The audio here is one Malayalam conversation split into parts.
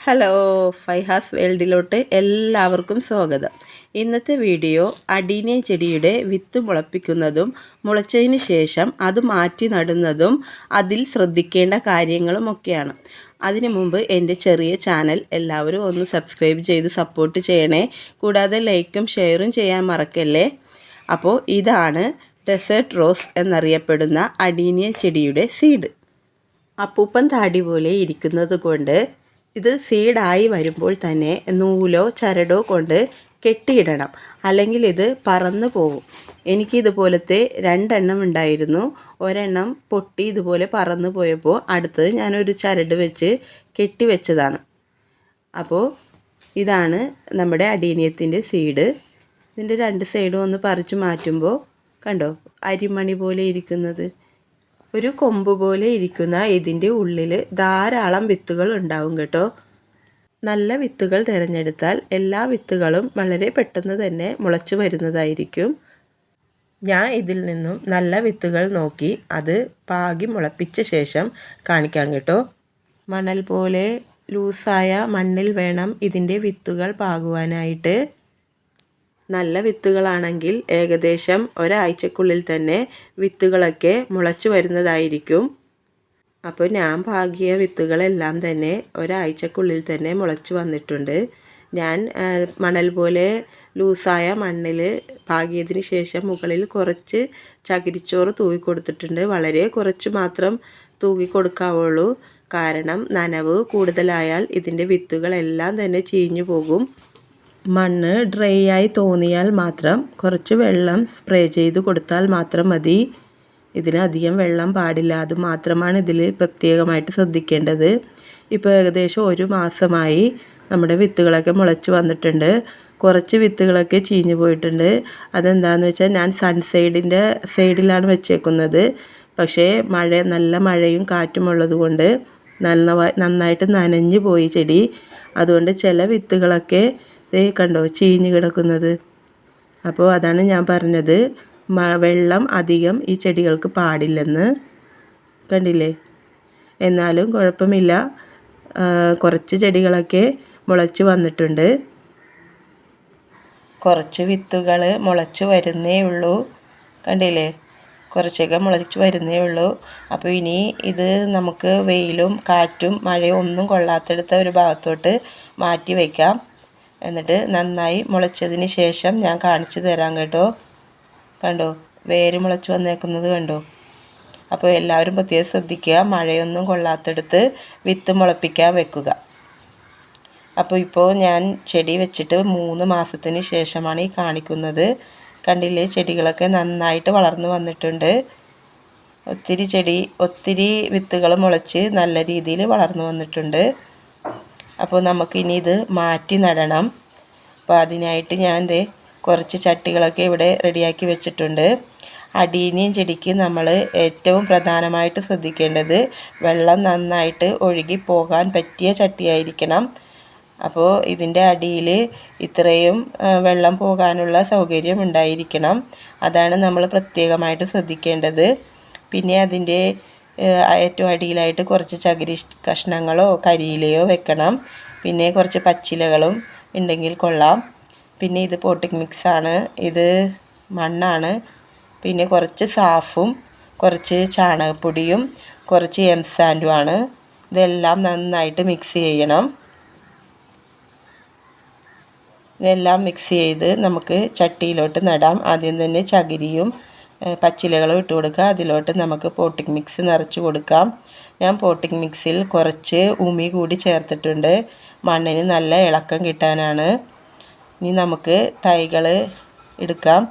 ഹലോ ഫൈഹാസ് വേൾഡിലോട്ട് എല്ലാവർക്കും സ്വാഗതം. ഇന്നത്തെ വീഡിയോ അടീനിയ ചെടിയുടെ വിത്ത് മുളപ്പിക്കുന്നതും മുളച്ചതിന് ശേഷം അത് മാറ്റി നടുന്നതും അതിൽ ശ്രദ്ധിക്കേണ്ട കാര്യങ്ങളുമൊക്കെയാണ് അതിനു മുമ്പ് എന്റെ ചെറിയ ചാനൽ എല്ലാവരും ഒന്ന് സബ്സ്ക്രൈബ് ചെയ്ത് സപ്പോർട്ട് ചെയ്യണേ. കൂടാതെ ലൈക്കും ഷെയറും ചെയ്യാൻ മറക്കല്ലേ? അപ്പോൾ ഇതാണ് ഡെസേർട്ട് റോസ് എന്നറിയപ്പെടുന്ന അടീനിയ ചെടിയുടെ സീഡ് അപ്പൂപ്പൻ താടി പോലെ ഇരിക്കുന്നത് കൊണ്ട് ഇത് സീഡായി വരുമ്പോൾ തന്നെ നൂലോ ചരടോ കൊണ്ട് കെട്ടിയിടണം. അല്ലെങ്കിൽ ഇത് പറന്നു പോകും എനിക്ക് ഇതുപോലത്തെ രണ്ടെണ്ണം ഉണ്ടായിരുന്നു. ഒരെണ്ണം പൊട്ടി ഇതുപോലെ പറന്നു പോയപ്പോൾ അടുത്തത് ഞാനൊരു ചരട് വെച്ച് കെട്ടി വെച്ചതാണ്. അപ്പോൾ ഇതാണ് നമ്മുടെ അടീനിയത്തിന്റെ സീഡ്. ഇതിന്റെ രണ്ട് സൈഡും ഒന്ന് പറിച്ചു മാറ്റുമ്പോൾ കണ്ടോ അരിമണി പോലെ ഇരിക്കുന്നത്? ഒരു കൊമ്പ് പോലെ ഇരിക്കുന്ന ഇതിന്റെ ഉള്ളിൽ ധാരാളം വിത്തുകൾ ഉണ്ടാവും കേട്ടോ. നല്ല വിത്തുകൾ തിരഞ്ഞെടുത്താൽ എല്ലാ വിത്തുകളും വളരെ പെട്ടെന്ന് തന്നെ മുളച്ചു വരുന്നതായിരിക്കും. ഞാൻ ഇതിൽ നിന്നും നല്ല വിത്തുകൾ നോക്കി അത് പാകി മുളപ്പിച്ച ശേഷം കാണിക്കാം കേട്ടോ. മണൽ പോലെ ലൂസായ മണ്ണിൽ വേണം ഇതിന്റെ വിത്തുകൾ പാകുവാനായിട്ട്. നല്ല വിത്തുകളാണെങ്കിൽ ഏകദേശം ഒരാഴ്ചക്കുള്ളിൽ തന്നെ വിത്തുകളൊക്കെ മുളച്ചു വരുന്നതായിരിക്കും. അപ്പോൾ ഞാൻ പാകിയ വിത്തുകളെല്ലാം തന്നെ ഒരാഴ്ചക്കുള്ളിൽ തന്നെ മുളച്ചു വന്നിട്ടുണ്ട്. ഞാൻ മണൽ പോലെ ലൂസായ മണ്ണിൽ പാകിയതിന് ശേഷം മുകളിൽ കുറച്ച് ചകിരിച്ചോറ് തൂവി കൊടുത്തിട്ടുണ്ട്. വളരെ കുറച്ച് മാത്രം തൂകി കൊടുക്കാവുള്ളൂ. കാരണം നനവ് കൂടുതലായാൽ ഇതിന്റെ വിത്തുകളെല്ലാം തന്നെ ചീഞ്ഞു പോകും. മണ്ണ് ഡ്രൈ ആയി തോന്നിയാൽ മാത്രം കുറച്ച് വെള്ളം സ്പ്രേ ചെയ്ത് കൊടുത്താൽ മാത്രം മതി. ഇതിന് അധികം വെള്ളം പാടില്ല. അത് മാത്രമാണ് ഇതിൽ പ്രത്യേകമായിട്ട് ശ്രദ്ധിക്കേണ്ടത്. ഇപ്പോൾ ഏകദേശം ഒരു മാസമായി നമ്മുടെ വിത്തുകളൊക്കെ മുളച്ച് വന്നിട്ടുണ്ട്. കുറച്ച് വിത്തുകളൊക്കെ ചീഞ്ഞു പോയിട്ടുണ്ട്. അതെന്താണെന്ന് വെച്ചാൽ ഞാൻ സൺസൈഡിന്റെ സൈഡിലാണ് വെച്ചേക്കുന്നത്. പക്ഷേ മഴ നല്ല മഴയും കാറ്റും ഉള്ളത് കൊണ്ട് നല്ല നന്നായിട്ട് നനഞ്ഞു പോയി ചെടി. അതുകൊണ്ട് ചില വിത്തുകളൊക്കെ ദേ കണ്ടോ ചീഞ്ഞ് കിടക്കുന്നത്. അപ്പോൾ അതാണ് ഞാൻ പറഞ്ഞത്. വെള്ളം അധികം ഈ ചെടികൾക്ക് പാടില്ലെന്ന്. കണ്ടില്ലേ? എന്നാലും കുഴപ്പമില്ല. കുറച്ച് ചെടികളൊക്കെ മുളച്ച് വന്നിട്ടുണ്ട്. കുറച്ച് വിത്തുകൾ മുളച്ച് വരുന്നേ ഉള്ളൂ. കണ്ടില്ലേ? കുറച്ചൊക്കെ മുളച്ച് വരുന്നേ ഉള്ളൂ. അപ്പോൾ ഇനി ഇത് നമുക്ക് വെയിലും കാറ്റും മഴയും ഒന്നും കൊള്ളാത്തെടുത്ത ഒരു ഭാഗത്തോട്ട് മാറ്റി വയ്ക്കാം എന്നിട്ട് നന്നായി മുളച്ചതിന് ശേഷം ഞാൻ കാണിച്ചു തരാം കേട്ടോ. കണ്ടോ? വേര് മുളച്ച് വന്നേക്കുന്നത് കണ്ടോ? അപ്പോൾ എല്ലാവരും പ്രത്യേകം ശ്രദ്ധിക്കുക മഴയൊന്നും കൊള്ളാത്തടുത്ത് വിത്ത് മുളപ്പിക്കാൻ വെക്കുക. അപ്പോൾ ഇപ്പോൾ ഞാൻ ചെടി വെച്ചിട്ട് മൂന്ന് മാസത്തിന് ശേഷമാണ് ഈ കാണിക്കുന്നത്. കണ്ടില്ലേ? ചെടികളൊക്കെ നന്നായിട്ട് വളർന്നു വന്നിട്ടുണ്ട്. ഒത്തിരി ചെടി ഒത്തിരി വിത്തുകൾ മുളച്ച് നല്ല രീതിയിൽ വളർന്നു വന്നിട്ടുണ്ട്. അപ്പോൾ നമുക്കിനി ഇത് മാറ്റി നടണം. അപ്പോൾ അതിനായിട്ട് ഞാൻ ദേ കുറച്ച് ചട്ടികളൊക്കെ ഇവിടെ റെഡിയാക്കി വെച്ചിട്ടുണ്ട്. അടീനിയം ചെടിക്ക് നമ്മൾ ഏറ്റവും പ്രധാനമായിട്ട് ശ്രദ്ധിക്കേണ്ടത് വെള്ളം നന്നായിട്ട് ഒഴുകി പോകാൻ പറ്റിയ ചട്ടിയായിരിക്കണം. അപ്പോൾ ഇതിന്റെ അടിയിൽ ഇത്രയും വെള്ളം പോകാനുള്ള സൗകര്യം ഉണ്ടായിരിക്കണം. അതാണ് നമ്മൾ പ്രത്യേകമായിട്ട് ശ്രദ്ധിക്കേണ്ടത്. പിന്നെ അതിന്റെ ഏറ്റവും അടിയിലായിട്ട് കുറച്ച് ചകിരി കഷ്ണങ്ങളോ കരിയിലയോ വെക്കണം. പിന്നെ കുറച്ച് പച്ചിലകളും ഉണ്ടെങ്കിൽ കൊള്ളാം. പിന്നെ ഇത് പോട്ടിക് മിക്സാണ് ഇത് മണ്ണാണ്. പിന്നെ കുറച്ച് സാഫും കുറച്ച് ചാണകപ്പൊടിയും കുറച്ച് എംസാൻഡുമാണ് ഇതെല്ലാം നന്നായിട്ട് മിക്സ് ചെയ്യണം. ഇതെല്ലാം മിക്സ് ചെയ്ത് നമുക്ക് ചട്ടിയിലോട്ട് നടാം. ആദ്യം തന്നെ ചകിരിയും പച്ചിലകളും ഇട്ട് കൊടുക്കുക. അതിലോട്ട് നമുക്ക് പോട്ടിംഗ് മിക്സ് നിറച്ച് കൊടുക്കാം. ഞാൻ പോട്ടിംഗ് മിക്സിൽ കുറച്ച് ഉമി കൂടി ചേർത്തിട്ടുണ്ട്. മണ്ണിന് നല്ല ഇളക്കം കിട്ടാനാണ്. ഇനി നമുക്ക് തൈകൾ എടുക്കാം.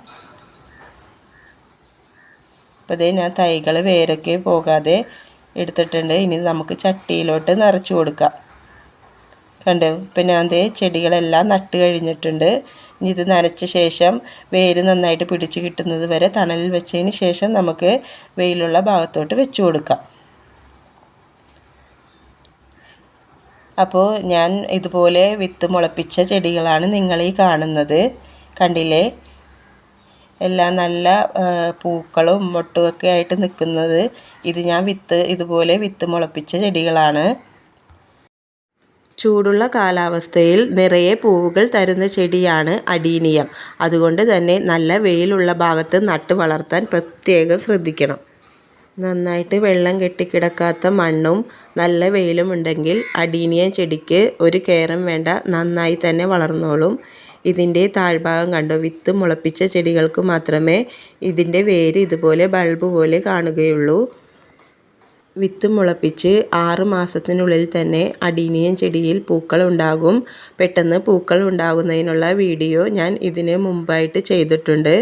അപ്പോൾ ഇതേ ഞാൻ തൈകൾ വേരൊക്കെ പോകാതെ എടുത്തിട്ടുണ്ട്. ഇനി നമുക്ക് ചട്ടിയിലോട്ട് നിറച്ച് കൊടുക്കാം. കണ്ടോ. ഇപ്പം ഞാൻ ദേ ചെടികളെല്ലാം നട്ട് കഴിഞ്ഞിട്ടുണ്ട്. ഇനി ഇത് നനച്ച ശേഷം വേര് നന്നായിട്ട് പിടിച്ച് കിട്ടുന്നത് വരെ തണലിൽ വെച്ചതിന് ശേഷം നമുക്ക് വെയിലുള്ള ഭാഗത്തോട്ട് വെച്ച് കൊടുക്കാം. അപ്പോൾ ഞാൻ ഇതുപോലെ വിത്ത് മുളപ്പിച്ച ചെടികളാണ് നിങ്ങളീ കാണുന്നത്. കണ്ടില്ലേ? എല്ലാം നല്ല പൂക്കളും മൊട്ടുമൊക്കെ ആയിട്ട് നിൽക്കുന്നത്. ഇത് ഞാൻ വിത്ത് ഇതുപോലെ വിത്ത് മുളപ്പിച്ച ചെടികളാണ്. ചൂടുള്ള കാലാവസ്ഥയിൽ നിറയെ പൂവുകൾ തരുന്ന ചെടിയാണ് അഡീനിയം. അതുകൊണ്ട് തന്നെ നല്ല വെയിലുള്ള ഭാഗത്ത് നട്ട് വളർത്താൻ പ്രത്യേകം ശ്രദ്ധിക്കണം. നന്നായിട്ട് വെള്ളം കെട്ടിക്കിടക്കാത്ത മണ്ണും നല്ല വെയിലും ഉണ്ടെങ്കിൽ അടീനിയം ചെടിക്ക് ഒരു കെയറും വേണ്ട. നന്നായി തന്നെ വളർന്നോളും. ഇതിന്റെ താഴ്ഭാഗം കണ്ടോ? വിത്ത് മുളപ്പിച്ച ചെടികൾക്ക് മാത്രമേ ഇതിന്റെ വേര് ഇതുപോലെ ബൾബ് പോലെ കാണുകയുള്ളൂ. വിത്ത് മുളപ്പിച്ച് ആറ് മാസത്തിനുള്ളിൽ തന്നെ അടീനിയം ചെടിയിൽ പൂക്കൾ ഉണ്ടാകും. പെട്ടെന്ന് പൂക്കൾ ഉണ്ടാകുന്നതിനുള്ള വീഡിയോ ഞാൻ ഇതിന് മുമ്പായിട്ട് ചെയ്തിട്ടുണ്ട്.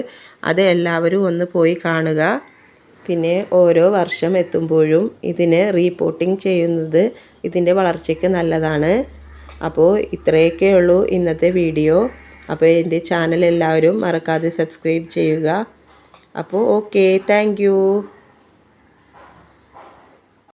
അത് എല്ലാവരും ഒന്ന് പോയി കാണുക. പിന്നെ ഓരോ വർഷം എത്തുമ്പോഴും ഇതിന് റീപോർട്ടിംഗ് ചെയ്യുന്നത് ഇതിന്റെ വളർച്ചയ്ക്ക് നല്ലതാണ്. അപ്പോൾ ഇത്രയൊക്കെ ഉള്ളൂ ഇന്നത്തെ വീഡിയോ. അപ്പോൾ എന്റെ ചാനൽ എല്ലാവരും മറക്കാതെ സബ്സ്ക്രൈബ് ചെയ്യുക. അപ്പോൾ ഓക്കെ താങ്ക്